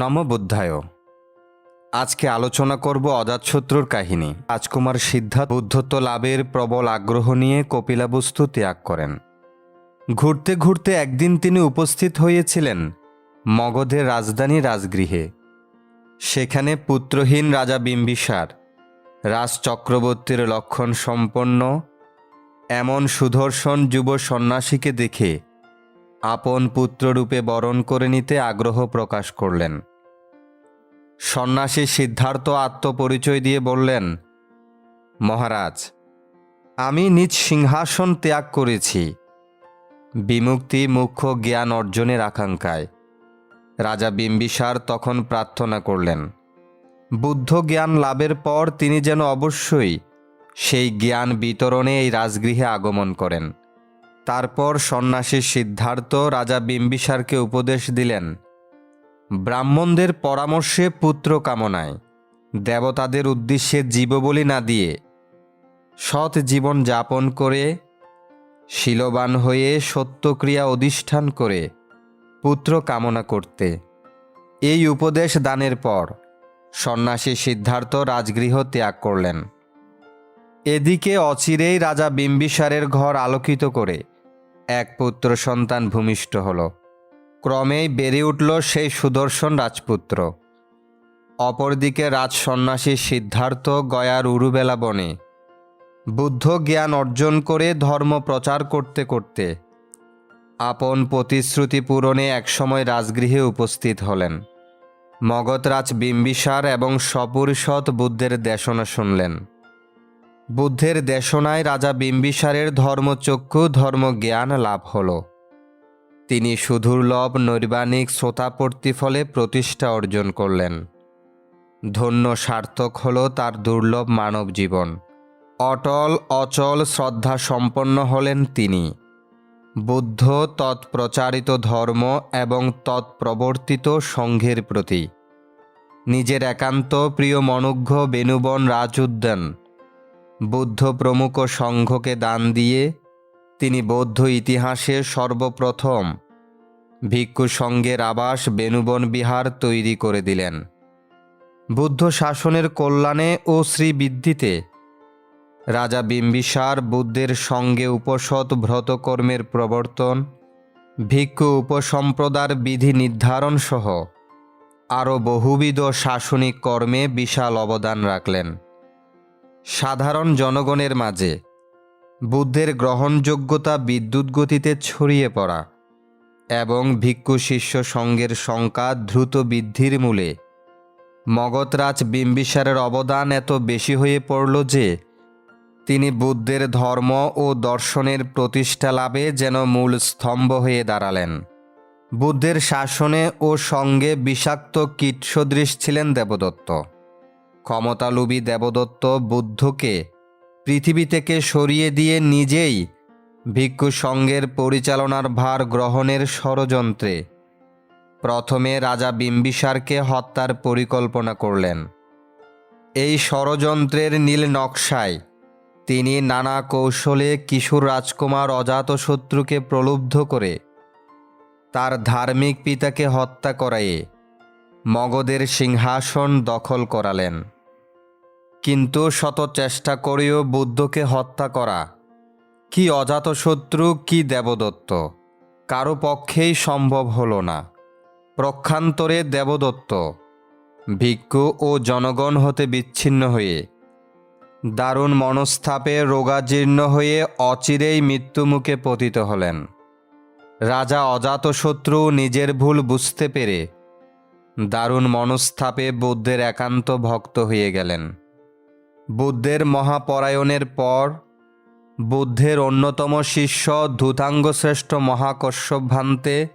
নমবুদ্ধায় আজকে আলোচনা করব অজাতশত্রুর কাহিনী। রাজকুমার সিদ্ধার্থ বুদ্ধত্ব লাভের প্রবল আগ্রহ নিয়ে কপিলাবস্তু ত্যাগ করেন। ঘুরতে ঘুরতে একদিন তিনি উপস্থিত হয়েছিলেন মগধের রাজধানী রাজগৃহে। সেখানে পুত্রহীন রাজা বিম্বিসার রাজ চক্রবর্তীর লক্ষণ সম্পন্ন, এমন সুদর্শন যুব সন্ন্যাসীকে দেখে আপন পুত্ররূপে বরণ করে নিতে আগ্রহ প্রকাশ করলেন। সন্ন্যাসী সিদ্ধার্থ আত্মপরিচয় দিয়ে বললেন, মহারাজ, আমি নিজ সিংহাসন ত্যাগ করেছি। বিমুক্তি, মুখ্য জ্ঞান অর্জনের আকাঙ্ক্ষায়। রাজা বিম্বিসার তখন প্রার্থনা করলেন, বুদ্ধ জ্ঞান লাভের পর তিনি যেন অবশ্যই সেই জ্ঞান বিতরণে এই রাজগৃহে আগমন করেন। তারপর সন্ন্যাসী সিদ্ধার্থ রাজা বিম্বিসারকে উপদেশ দিলেন, ব্রাহ্মণদের পরামর্শে পুত্র কামনায়, দেবতাদের উদ্দেশ্যে জীববলি না দিয়ে সৎ জীবন যাপন করে, শিলবান হয়ে সত্যক্রিয়া অধিষ্ঠান করে পুত্র কামনা করতে। এই উপদেশ দানের পর সন্ন্যাসী সিদ্ধার্থ রাজগৃহ ত্যাগ করলেন। এদিকে অচিরেই রাজা বিম্বিসারের ঘর আলোকিত করে এক পুত্র সন্তান ভূমিষ্ঠ হল। ক্রমেই বেড়ে উঠল সেই সুদর্শন রাজপুত্র। অপরদিকে রাজ সন্ন্যাসী সিদ্ধার্থ গয়ার উরুবেলা বনে। বুদ্ধ জ্ঞান অর্জন করে ধর্ম প্রচার করতে করতে আপন প্রতিশ্রুতি পূরণে একসময় রাজগৃহে উপস্থিত হলেন। মগধরাজ বিম্বিসার এবং সপুরিষৎ বুদ্ধের দেশনা শুনলেন। বুদ্ধের দেশনায় রাজা বিম্বিসারের ধর্মচক্ষু ধর্মজ্ঞান লাভ হল। তিনি সুদুর্লভ নৈর্বাণিক শ্রোতাপর্তি ফলে প্রতিষ্ঠা অর্জন করলেন। ধন্য সার্থক হল তার দুর্লভ মানব জীবন। অটল, অচল শ্রদ্ধা সম্পন্ন হলেন তিনি। বুদ্ধ তৎপ্রচারিত ধর্ম এবং তৎপ্রবর্তিত সংঘের প্রতি। নিজের একান্ত প্রিয় মনুঘ্য বেনুবন রাজ উদ্যান বুদ্ধ প্রমুখ সংঘকে দান দিয়ে তিনি বৌদ্ধ ইতিহাসে সর্বপ্রথম ভিক্ষু সংঘের আবাস বেনুবন বিহার তৈরি করে দিলেন। বুদ্ধ শাসনের কল্যাণে ও শ্রীবৃদ্ধিতে রাজা বিম্বিসার বুদ্ধের সঙ্গে উপসৎ ভ্রতকর্মের প্রবর্তন, ভিক্ষু উপসম্প্রদার বিধি নির্ধারণ সহ আরও বহুবিধ শাসনিক কর্মে বিশাল অবদান রাখলেন। সাধারণ জনগণের মাঝে। বুদ্ধের গ্রহণযোগ্যতা বিদ্যুৎ গতিতে ছড়িয়ে পড়া এবং ভিক্ষু শিষ্য সঙ্গের সংখ্যা দ্রুত বৃদ্ধির মূলে। মগধরাজ বিম্বিসারের অবদান এত বেশি হয়ে পড়ল যে, তিনি বুদ্ধের ধর্ম ও দর্শনের প্রতিষ্ঠা লাভে যেন মূল স্তম্ভ হয়ে দাঁড়ালেন। বুদ্ধের শাসনে ও সঙ্গে বিষাক্ত কীট সদৃশ ছিলেন দেবদত্ত। ক্ষমতালুবী দেবদত্ত বুদ্ধকে পৃথিবী থেকে সরিয়ে দিয়ে নিজেই ভিক্ষু সঙ্গের পরিচালনার ভার গ্রহণের ষড়যন্ত্রে প্রথমে রাজা বিম্বিসারকে হত্যার পরিকল্পনা করলেন। এই ষড়যন্ত্রের নীল নকশায় তিনি নানা কৌশলে কিশোর রাজকুমার অজাতশত্রুকে প্রলুব্ধ করে তার ধার্মিক পিতাকে হত্যা করায়ে মগধের সিংহাসন দখল করালেন। কিন্তু শত চেষ্টা করেও বুদ্ধকে হত্যা করা। কি অজাতশত্রু কি দেবদত্ত। কারও পক্ষেই সম্ভব হলো না। প্রক্ষান্তরে দেবদত্ত। ভিক্ষু ও জনগণ হতে বিচ্ছিন্ন হয়ে, দারুণ মনস্থাপে রোগাজীর্ণ হয়ে অচিরেই মৃত্যুমুখে পতিত হলেন। রাজা অজাতশত্রু নিজের ভুল বুঝতে পেরে দারুণ মনস্থাপে বুদ্ধের একান্ত ভক্ত হয়ে গেলেন। বুদ্ধের মহাপরায়ণের পর বুদ্ধের অন্যতম শিষ্য ধূতাঙ্গ শ্রেষ্ঠ মহাকশ্যপ ভান্তে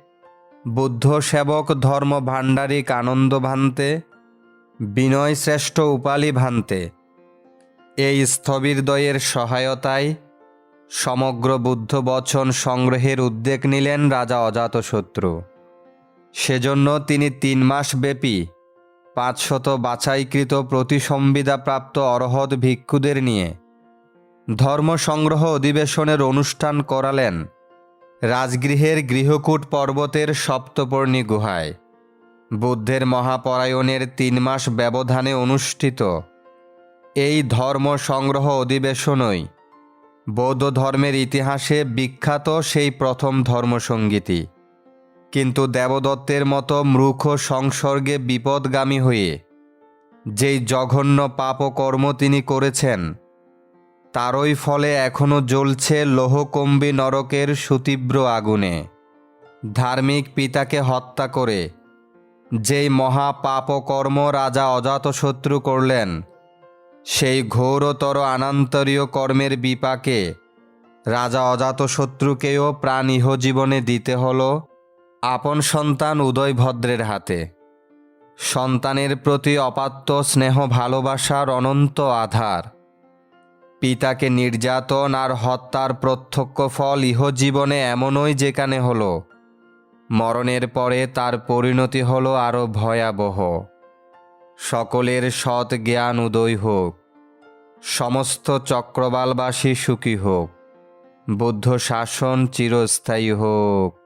বুদ্ধ সেবক ধর্ম ভাণ্ডারিক আনন্দ ভান্তে বিনয় শ্রেষ্ঠ উপালি ভান্তে এই স্থবিরদয়ের সহায়তায় সমগ্র বুদ্ধ বচন সংগ্রহের উদ্যোগ নিলেন রাজা অজাতশত্রু। সেজন্য তিনি তিন মাস ব্যাপী পাঁচশত বাছাইকৃত প্রতিসংবিধাপ্রাপ্ত অরহৎ ভিক্ষুদের নিয়ে ধর্ম সংগ্রহ অধিবেশনের অনুষ্ঠান করালেন রাজগৃহের গৃহকূট পর্বতের সপ্তপর্ণী গুহায়। বুদ্ধের মহাপরায়ণের তিন মাস ব্যবধানে অনুষ্ঠিত এই ধর্ম সংগ্রহ অধিবেশনই বৌদ্ধ ধর্মের ইতিহাসে বিখ্যাত সেই প্রথম ধর্মসঙ্গীতি কিন্তু দেবদত্তের মতো মূর্খ সংসর্গে বিপদগামী হয়ে যেই জঘন্য পাপ ও কর্ম তিনি করেছেন, তারই ফলে এখনও জ্বলছে লোহকম্বী নরকের সুতীব্র আগুনে। ধার্মিক পিতাকে হত্যা করে যেই মহা পাপ কর্ম রাজা অজাতশত্রু করলেন, সেই ঘোরতর আনান্তরীয় কর্মের বিপাকে রাজা অজাতশত্রুকেও প্রাণ ইহজীবনে দিতে হলো। আপন সন্তান উদয়ভদ্রের হাতে। সন্তানের প্রতি অপাত্য স্নেহ ভালোবাসার অনন্ত আধার। পিতাকে নির্যাতন আর হত্যার প্রত্যক্ষ ফল ইহজীবনে এমনই যেখানে হলো। মরণের পরে তার পরিণতি হলো আরও ভয়াবহ। সকলের সৎ জ্ঞান উদয় হোক। সমস্ত চক্রবালবাসী সুখী হোক। বুদ্ধ শাসন চিরস্থায়ী হোক।